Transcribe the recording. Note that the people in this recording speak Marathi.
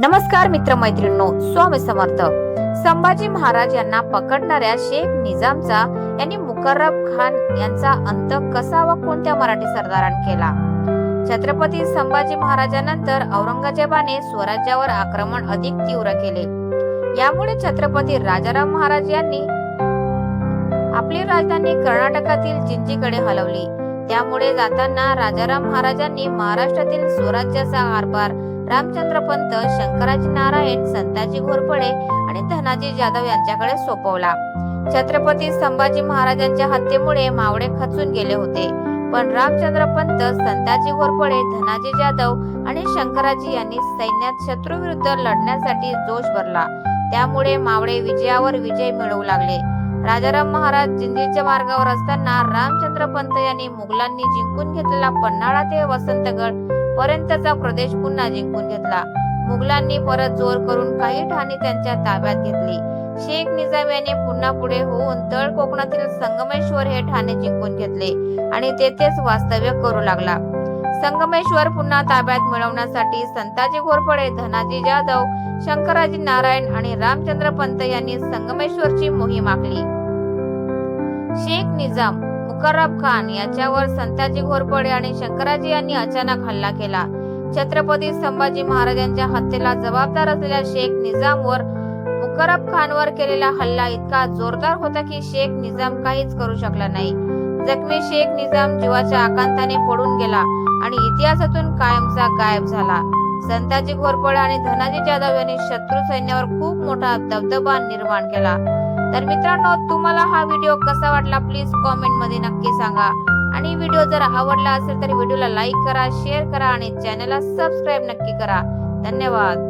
नमस्कार मित्रमैत्रिणींनो स्वामी समर्थ. संभाजी महाराज यांना पकडणाऱ्या शेख निजामचा यांनी मुकर्रब खान यांचा अंत कसा व कोणत्या मराठी सरदारान केला? छत्रपती संभाजी महाराजांनंतर औरंगजेबाने स्वराज्यावर आक्रमण अधिक तीव्र केले. यामुळे छत्रपती राजाराम महाराज यांनी आपली राजधानी कर्नाटकातील जिंजीकडे हलवली. त्यामुळे जाताना राजाराम महाराजांनी महाराष्ट्रातील स्वराज्याचा कारभार रामचंद्र पंत शंकराजी नारायण संताजी घोरपडे आणि धनाजी जाधव यांच्याकडे सोपवला. छत्रपती संभाजी महाराजांच्या हत्येमुळे मावळे खचून गेले होते. पण रामचंद्र पंत संताजी घोरपडे धनाजी जाधव आणि शंकराजी यांनी सैन्यात शत्रूविरुद्ध लढण्यासाठी जोश भरला. त्यामुळे मावळे विजयावर विजय मिळवू लागले. राजाराम महाराज जिंजीच्या मार्गावर असताना रामचंद्र पंत यांनी मुघलांनी जिंकून घेतलेला पन्हाळा ते वसंतगड पर्यंतचा प्रदेश पुन्हा जिंकून घेतला. मुघलांनी परत जोर करून काही ठाणी त्यांच्या ताब्यात घेतली. शेख निजाम याने पुन्हा पुढे होऊन तळ कोकणातील संगमेश्वर हे ठाणे जिंकून घेतले आणि तेथेच वास्तव्य करू लागला. संगमेश्वर पुन्हा ताब्यात मिळवण्यासाठी संताजी घोरपडे धनाजी जाधव शंकराजी नारायण आणि रामचंद्र पंत यांनी संगमेश्वरची मोहीम आखली. शेख निजाम मुकर्रब खान याच्यावर संताजी घोरपडे आणि शंकराजी यांनी अचानक हल्ला केला. छत्रपती संभाजी महाराजांच्या हत्येला जबाबदार असलेल्या शेख निजामवर मुकरब खानवर केलेला हल्ला इतका जोरदार होता की शेख निजाम काहीच करू शकला नाही. जखमी शेख निजाम जीवाच्या आकांताने पडून गेला आणि इतिहासातून कायमचा गायब झाला. संताजी घोरपडे आणि धनाजी जाधव यांनी शत्रू सैन्यावर खूप मोठा दबदबा निर्माण केला. तर मित्रांनो तुम्हाला हा व्हिडिओ कसा वाटला? प्लीज कॉमेंटमध्ये नक्की सांगा. आणि व्हिडिओ जर आवडला असेल तर व्हिडिओला लाईक करा शेअर करा आणि चॅनलला सबस्क्राईब नक्की करा. धन्यवाद.